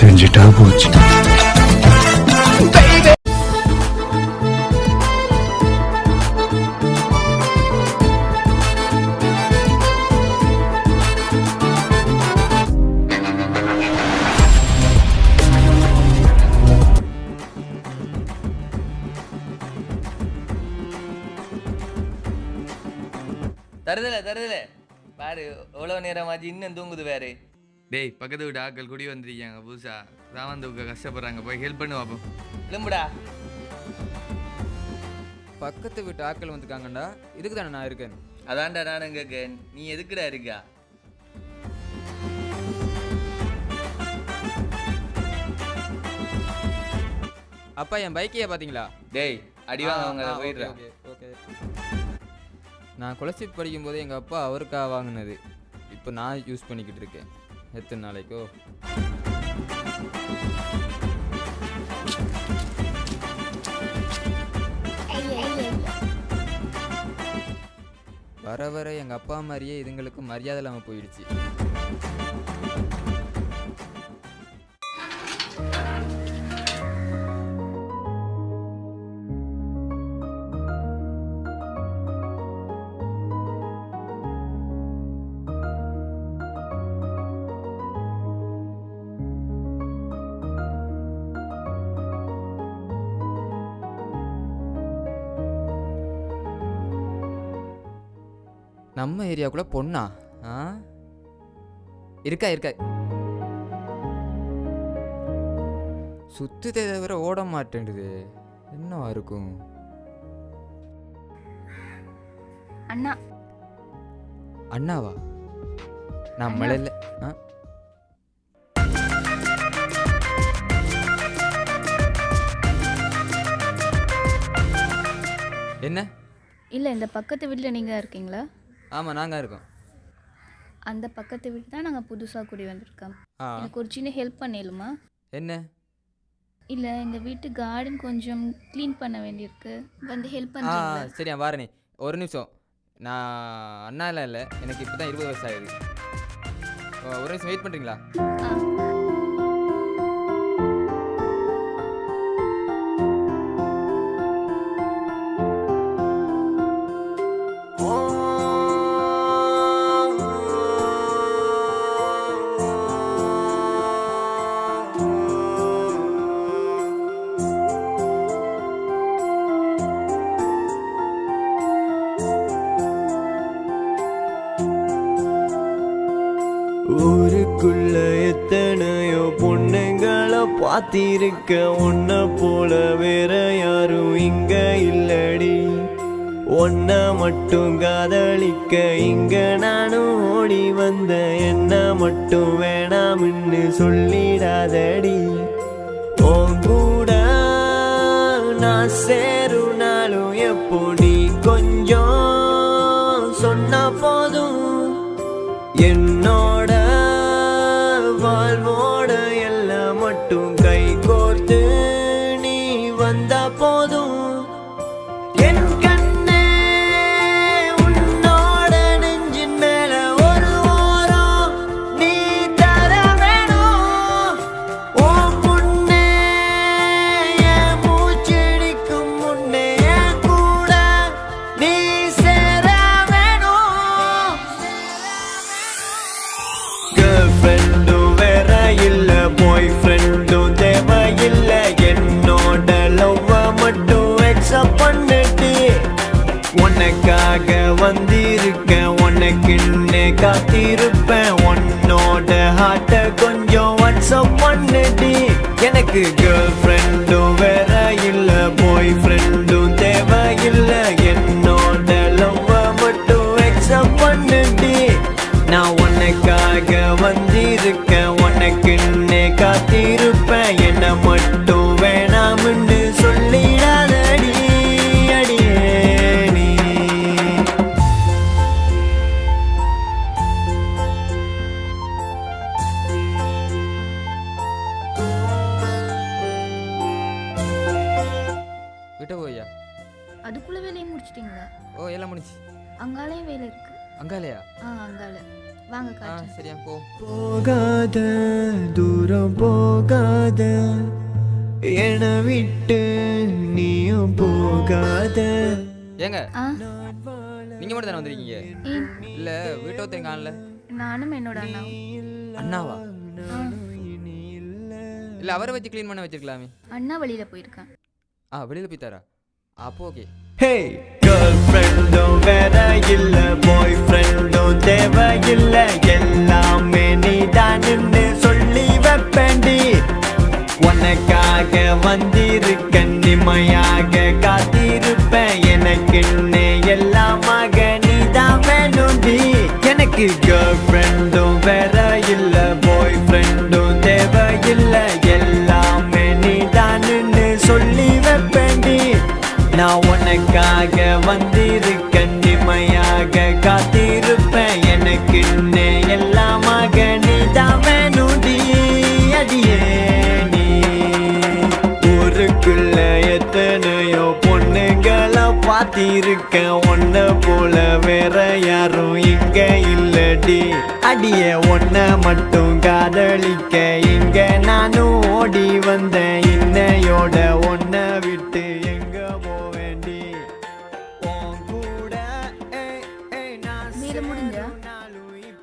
செஞ்சுட்டா போச்சு. தருதல தருதல. பாரு எவ்வளோ நேரமாச்சு இன்னும் தூங்குது வேறு டேய் பக்கத்து வீட்டு ஆட்கள் குடி வந்திருக்காங்க புதுசா. ராமன் தூக்க கஷ்டப்படுறாங்க. போய் ஹெல்ப் பண்ணு பாப்போம். எலும்புடா பக்கத்து வீட்டு ஆட்கள் வந்திருக்காங்கடா இதுக்கு தானே நான் இருக்கேன்? அதான்டா நானும் கேட்கேன் நீ எதுக்குடா இருக்கா? அப்பா என் பைக்கையே பார்த்தீங்களா? டேய் அடி வாங்க போயிடுறான் ஓகே. நான் குலசிப் படிக்கும்போது எங்கள் அப்பா அவருக்காக வாங்கினது. இப்போ நான் யூஸ் பண்ணிக்கிட்டு இருக்கேன். எத்தனை நாளைக்கோ? வர வர எங்கள் அப்பா மாதிரியே இதுங்களுக்கு மரியாதை இல்லாமல் போயிடுச்சு. நம்ம ஏரியாக்குள்ள பொண்ணா? ஆ? இருக்கா இருக்கா. சுத்துதே தவிர ஓட மாட்டேங்குது. என்னவா இருக்கும்? அண்ணா. அண்ணாவா? நான் மலையில ஆ? என்ன? இல்லை இந்த பக்கத்து வீட்டில் நீங்கள் இருக்கீங்களா? ஆமாம் நாங்கள் இருக்கோம். அந்த பக்கத்து வீட்டு தான் நாங்கள் புதுசாக குடி வந்திருக்கோம். ஆ. எனக்கு ஒரு சின்ன ஹெல்ப் பண்ணிடலுமா என்ன? இல்லை எங்கள் வீட்டு கார்டன் கொஞ்சம் க்ளீன் பண்ண வேண்டியிருக்கு. வந்து ஹெல்ப் ஆ பண்ணுறீங்களா சரியா வாரனே ஒரு நிமிஷம். நான் அண்ணாலாம் இல்லை. எனக்கு இப்போ தான் இருபது ஆகுது. ஓ, ஒரு நிமிஷம் வெயிட் பண்ணுறீங்களா ஆ. ஊருக்குள்ள எத்தனையோ பொண்ணுங்களை பார்த்திருக்க உன்ன போல வேற யாரும் இங்க இல்லடி. ஒன்ன மட்டும் காதலிக்க இங்க நானும் ஓடி வந்த என்ன மட்டும் வேணாம்னு சொல்லிடாதடி. உன் கூட நான் சே கேர்ள் ஃப்ரெண்டும் வேற இல்ல பாய் ஃப்ரெண்டும் தேவையில்ல. என்னோட லவ்வ மட்டும் எக்ஸப்ட் பண்ணிட்டு உனக்காக வந்திருக்கேன். உனக்குன்னு காத்திருப்பேன். உன்னோட ஹார்ட்ட கொஞ்சம் வாட்ஸ்அப் பண்ணிட்டு எனக்கு கேர்ள் ஃப்ரெண்டும் சரியா போ போகாத தூரம் போகாத. என விட்டு நீயும் போகாத. ஏங்க ஆ? நீங்கள் மட்டும் தானே வந்திருக்கீங்க? இல்லை வீட்டை ஒருத்தர் காணல. நானும் என்னோட அண்ணாவும். அண்ணாவா? இல்லை அவரை வச்சு க்ளீன் பண்ண வச்சிருக்கலாமே. அண்ணா வழியில போயிருக்கேன். ஆ வெளியில் போய்த்தாரா அப்போ ஓகே ஹே கேர்ள் ஃப்ரெண்டும் வேற இல்ல பாய் ஃப்ரெண்டும் தேவையில்லை. எல்லாமே நீ தான் சொல்லி வைப்பேண்டி உனக்காக வந்திருக்க நிமையாக காத்திருப்பேன். எனக்குன்னு எல்லாமாக நீ தான் வேணும்டி. எனக்கு கேர்ள் பார்த்திருக்கேன் உன்ன போல வேற யாரும் இங்க இல்லடி. அடிய உன்ன மட்டும் காதலிக்க இங்க நானும் ஓடி வந்தேன் இன்னையோட உன்ன விட்டு எங்க போவேண்டி? கூட முடிஞ்சா?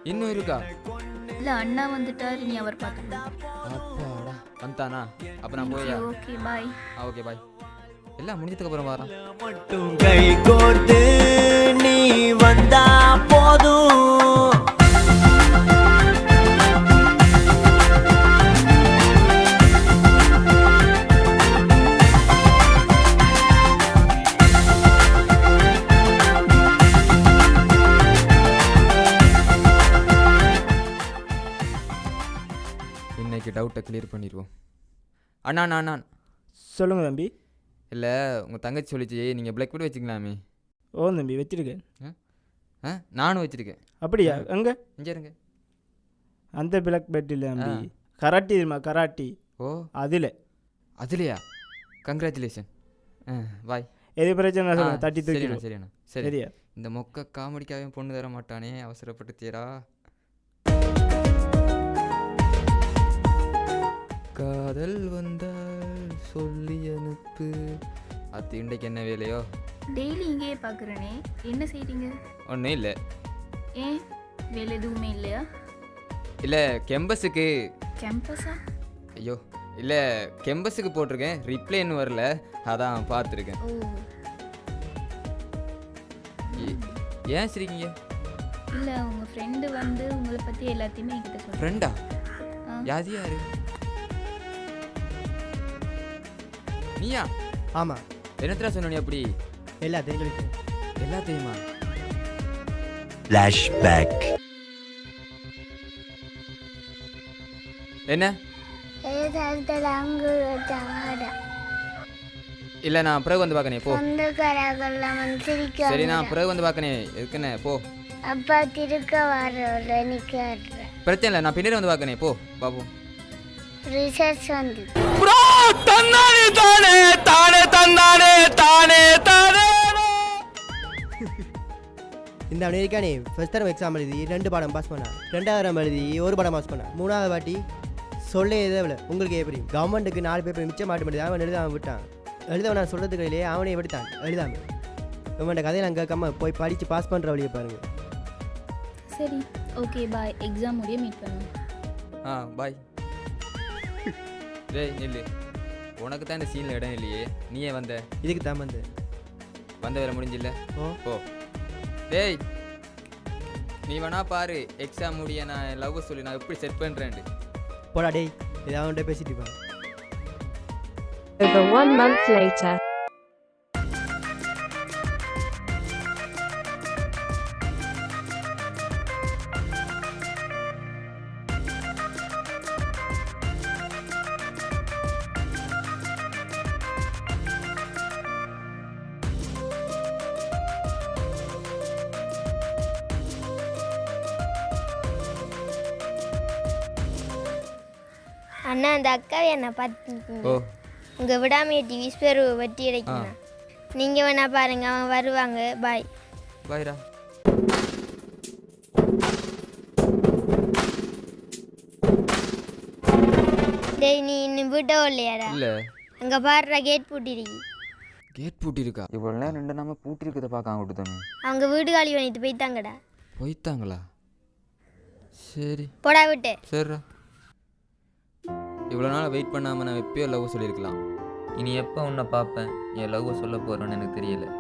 இன்னும் இருக்கா? இல்ல அண்ணா வந்துட்டாரு நீ அவர் பார்த்துக்கோ. அப்பாடா வந்தானா? அப்போ நான் போயா ஓகே பாய் ஓகே பாய் எல்லாம் முடிஞ்சதுக்கு அப்புறம் வரேன். மட்டும் கை கோர்த்து நீ வந்தா போதும். இன்னைக்கு டவுட்டை கிளியர் பண்ணிடுவோம். அண்ணா அண்ணா அண்ணா. சொல்லுங்க தம்பி. இல்லை உங்கள் தங்கச்சி சொல்லிச்சு நீங்கள் பிளாக் போட்டு வச்சுக்கலாமே. ஓ தம்பி வச்சிருக்கேன் ஆ? நானும் வச்சுருக்கேன். அப்படியா? அங்க? இங்கே இருங்க. அந்த பிளாக் பெட் இல்லை தம்பி. கராட்டி தெரியுமா? கராட்டி. ஓ. அதில். அதுலையா? கங்க்ராச்சுலேஷன் ஆ பாய் எது பிரச்சனை தட்டி சரிண்ணா தூக்கிடுவோம். சரிண்ணா சரி. சரியா? இந்த மொக்க காமெடிக்காக பொண்ணு தர மாட்டானே அவசரப்பட்டு தேரா காதல் வந்தால் சொல்லி அனுப்பு. அது இன்றைக்கு என்ன வேலையோ? டெய்லி இங்கேயே பார்க்குறேனே என்ன செய்றீங்க? ஒன்றும் இல்லை. ஏன்? வேலை எதுவுமே இல்லையா? இல்லை கெம்பஸுக்கு கேம்பஸா ஐயோ இல்லை கெம்பஸுக்கு போட்டிருக்கேன். ரிப்ளை இன்னும் வரல. அதான் பார்த்துருக்கேன் ஓ. ஏ- ஏன் சிரிக்கீங்க இல்லை உங்கள் ஃப்ரெண்டு வந்து உங்களை பற்றி எல்லாத்தையுமே என்கிட்ட சொல்கிறேன் ஃப்ரெண்டா ஆ. யாது யாரு? நீயா? ஆமாம் என்னத்தரா சொன்ன அப்படி? எல்லாத்தையும் சொல்லிட்டேன் எல்லாத்தையுமா? ஃப்ளாஷ்பேக் என்ன? இல்லை நான் பிறகு வந்து பார்க்கனே போ. சொந்தக்காரர்கள்லாம் வந்து சிரிக்க சரி நான் பிறகு வந்து பார்க்கனே எதுக்குண்ணே போ. அப்பா திருக்க வர பிரச்சனை இல்லை நான் பின்னாடி வந்து பார்க்கனே போ. பாபு ரிசர்ச் வந்து. இந்த அமெரிக்கானே ஃபர்ஸ்ட் தரம் எக்ஸாம் எழுதி ரெண்டு பாடம் பாஸ் பண்ணா. ரெண்டாவது தரம் எழுதி ஒரு பாடம் பாஸ் பண்ணா. மூணாவது வாட்டி சொல்ல எதவில்ல உங்களுக்கு எப்படி கவர்மெண்ட்டுக்கு நாலு பேப்பர் மிச்சம் மாட்ட முடியாது அவன் எழுதாம விட்டான். எழுதவன் நான் சொல்கிறதுக்கு இல்லையே அவனே விடுத்தான் எழுதாம. இவன்ட கதையெல்லாம் கேட்காம போய் படித்து பாஸ் பண்ணுற வழியை பாருங்க. சரி ஓகே பாய் எக்ஸாம் முடிய மீட் பண்ணுவோம் ஆ பாய் டேய் நில்லு. உனக்கு தான் இந்த சீனில் இடம் இல்லையே. நீயே வந்த. இதுக்கு தான் வந்து வந்த வேலை முடிஞ்சில்ல? ஓ. போ. டேய் நீ வேணா பாரு. எக்ஸாம் முடிய நான் லவ் சொல்லி. நான் எப்படி செட் பண்ணுறேன்ட்டு போடா டேய். ஏதாவது அவன்கிட்ட பேசிட்டு இருப்பான் Over one month later. அண்ணா அந்த அக்காவை என்ன பார்த்து ஓ. உங்க விடாமையை டிவி ஸ்பேர் வெட்டி அடைக்கணும். நீங்க வேணா பாருங்க அவங்க வருவாங்க. பாய் பாய்டா டேய் நீ இன்னும் வீட்டோ இல்லையாடா? இல்ல. அங்க பாடுற கேட் பூட்டிருக்கு. கேட் பூட்டியிருக்கா இவ்வளோ நேரம் ரெண்டு நாம பூட்டிருக்கதை பார்க்க விட்டு தானே அவங்க வீடு காலி பண்ணிட்டு போயிட்டாங்கடா. போயிட்டாங்களா? சரி. போடா விட்டு. சரிடா. இவ்வளோ நாள் வெயிட் பண்ணாமல் நான் எப்பயோ லவ் சொல்லியிருக்கலாம். இனி எப்போ உன்னை பார்ப்பேன்? என் லவ் சொல்ல போகிறேன்னு எனக்கு தெரியலை.